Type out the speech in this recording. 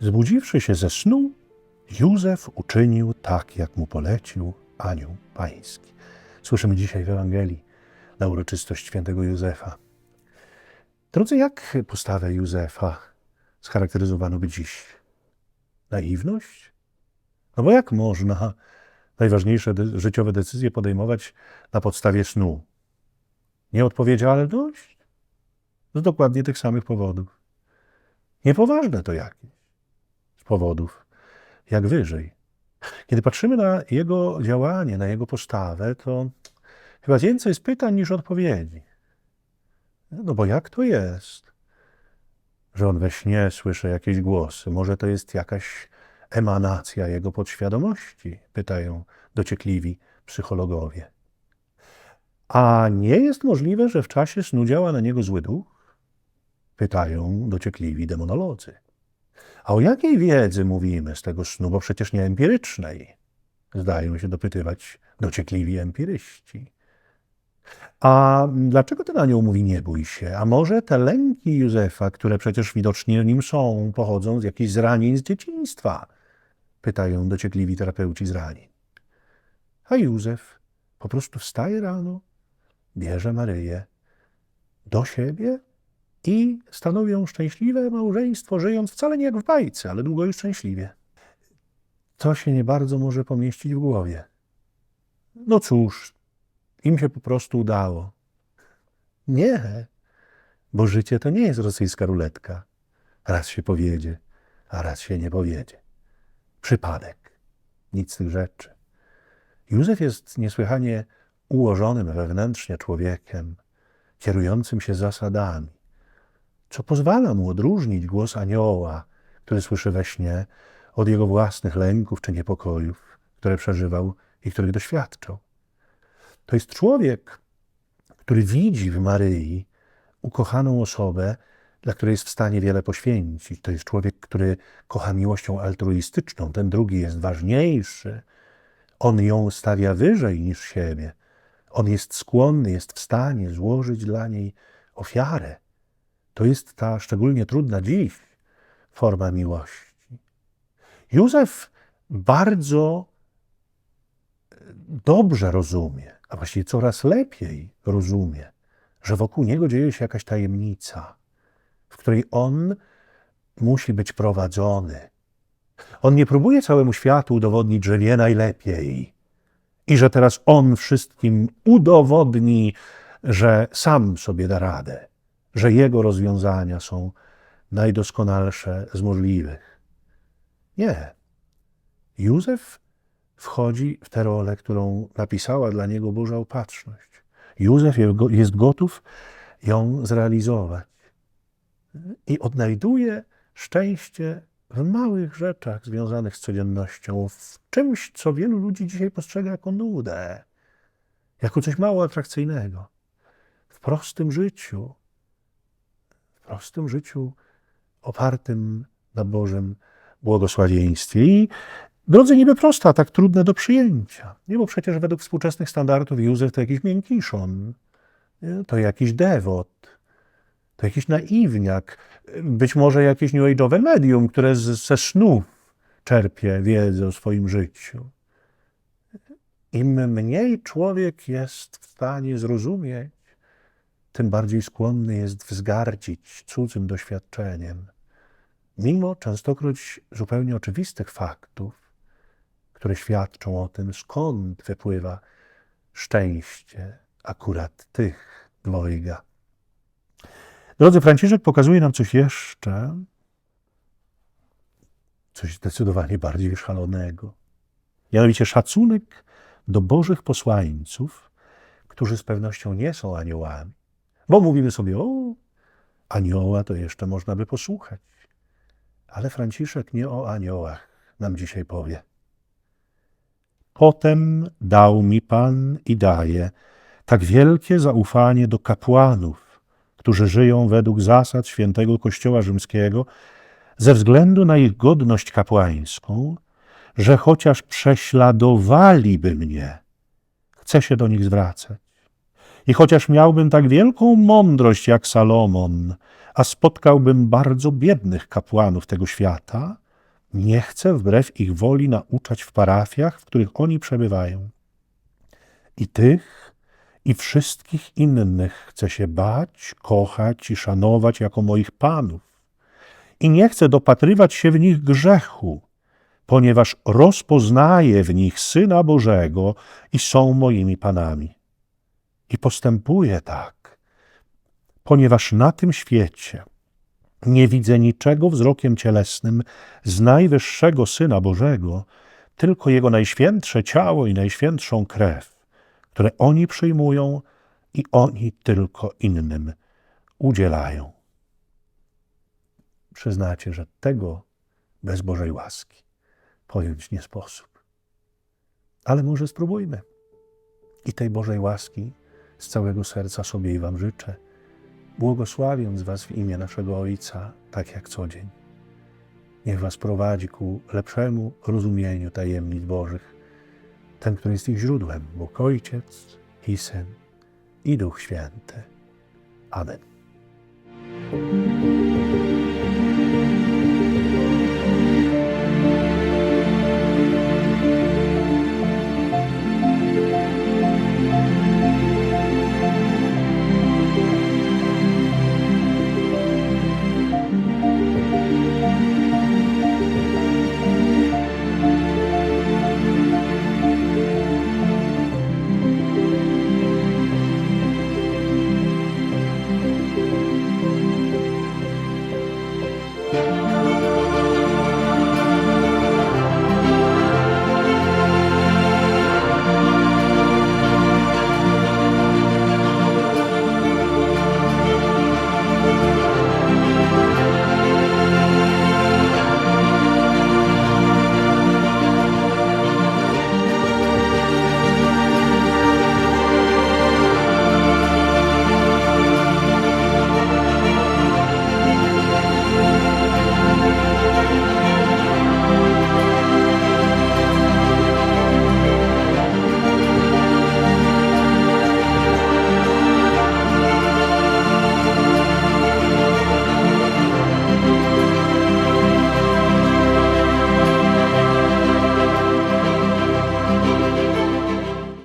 Zbudziwszy się ze snu, Józef uczynił tak, jak mu polecił anioł pański. Słyszymy dzisiaj w Ewangelii na uroczystość świętego Józefa. Drodzy, jak postawę Józefa scharakteryzowano by dziś? Naiwność? No bo jak można najważniejsze de- życiowe decyzje podejmować na podstawie snu? Nieodpowiedzialność? Z dokładnie tych samych powodów. Niepoważne to jakieś. Powodów jak wyżej. Kiedy patrzymy na jego działanie, na jego postawę, to chyba więcej jest pytań niż odpowiedzi. No bo jak to jest, że on we śnie słyszy jakieś głosy? Może to jest jakaś emanacja jego podświadomości? Pytają dociekliwi psychologowie. A nie jest możliwe, że w czasie snu działa na niego zły duch? Pytają dociekliwi demonolodzy. A o jakiej wiedzy mówimy z tego snu, bo przecież nie empirycznej? Zdają się dopytywać dociekliwi empiryści. A dlaczego ten anioł mówi nie bój się? A może te lęki Józefa, które przecież widocznie w nim są, pochodzą z jakichś zranień z dzieciństwa? Pytają dociekliwi terapeuci zranień. A Józef po prostu wstaje rano, bierze Maryję do siebie i stanowią szczęśliwe małżeństwo, żyjąc wcale nie jak w bajce, ale długo i szczęśliwie. To się nie bardzo może pomieścić w głowie. No cóż, im się po prostu udało. Nie, bo życie to nie jest rosyjska ruletka. Raz się powiedzie, a raz się nie powiedzie. Przypadek. Nic z tych rzeczy. Józef jest niesłychanie ułożonym wewnętrznie człowiekiem, kierującym się zasadami co pozwala mu odróżnić głos anioła, który słyszy we śnie, od jego własnych lęków czy niepokojów, które przeżywał i których doświadczał. To jest człowiek, który widzi w Maryi ukochaną osobę, dla której jest w stanie wiele poświęcić. To jest człowiek, który kocha miłością altruistyczną. Ten drugi jest ważniejszy. On ją stawia wyżej niż siebie. On jest skłonny, jest w stanie złożyć dla niej ofiarę. To jest ta szczególnie trudna dziś forma miłości. Józef bardzo dobrze rozumie, a właściwie coraz lepiej rozumie, że wokół niego dzieje się jakaś tajemnica, w której on musi być prowadzony. On nie próbuje całemu światu udowodnić, że wie najlepiej i że teraz on wszystkim udowodni, że sam sobie da radę że jego rozwiązania są najdoskonalsze z możliwych. Nie. Józef wchodzi w tę rolę, którą napisała dla niego Boża Opatrzność. Józef jest gotów ją zrealizować i odnajduje szczęście w małych rzeczach związanych z codziennością, w czymś, co wielu ludzi dzisiaj postrzega jako nudę, jako coś mało atrakcyjnego. W prostym życiu, prostym życiu opartym na Bożym błogosławieństwie. I drodze niby prosta, tak trudne do przyjęcia. Nie, bo przecież według współczesnych standardów Józef to jakiś miękiszon, to jakiś dewot, to jakiś naiwniak, być może jakieś new age'owe medium, które z, ze snów czerpie wiedzę o swoim życiu. Im mniej człowiek jest w stanie zrozumieć, tym bardziej skłonny jest wzgardzić cudzym doświadczeniem, mimo częstokroć zupełnie oczywistych faktów, które świadczą o tym, skąd wypływa szczęście akurat tych dwojga. Drodzy, Franciszek pokazuje nam coś jeszcze, coś zdecydowanie bardziej szalonego. Mianowicie szacunek do Bożych posłańców, którzy z pewnością nie są aniołami, bo mówimy sobie, o, anioła to jeszcze można by posłuchać. Ale Franciszek nie o aniołach nam dzisiaj powie. Potem dał mi Pan i daje tak wielkie zaufanie do kapłanów, którzy żyją według zasad świętego Kościoła Rzymskiego, ze względu na ich godność kapłańską, że chociaż prześladowaliby mnie, chcę się do nich zwracać. I chociaż miałbym tak wielką mądrość jak Salomon, a spotkałbym bardzo biednych kapłanów tego świata, nie chce wbrew ich woli nauczać w parafiach, w których oni przebywają. I tych, i wszystkich innych chce się bać, kochać i szanować jako moich panów. I nie chce dopatrywać się w nich grzechu, ponieważ rozpoznaje w nich Syna Bożego i są moimi panami. I postępuje tak, ponieważ na tym świecie nie widzę niczego wzrokiem cielesnym z najwyższego Syna Bożego, tylko Jego najświętsze ciało i najświętszą krew, które oni przyjmują i oni tylko innym udzielają. Przyznacie, że tego bez Bożej łaski pojąć nie sposób. Ale może spróbujmy. I tej Bożej łaski z całego serca sobie i Wam życzę, błogosławiąc Was w imię naszego Ojca, tak jak co dzień. Niech Was prowadzi ku lepszemu rozumieniu tajemnic Bożych, ten, który jest ich źródłem, Bóg Ojciec i Syn i Duch Święty. Amen.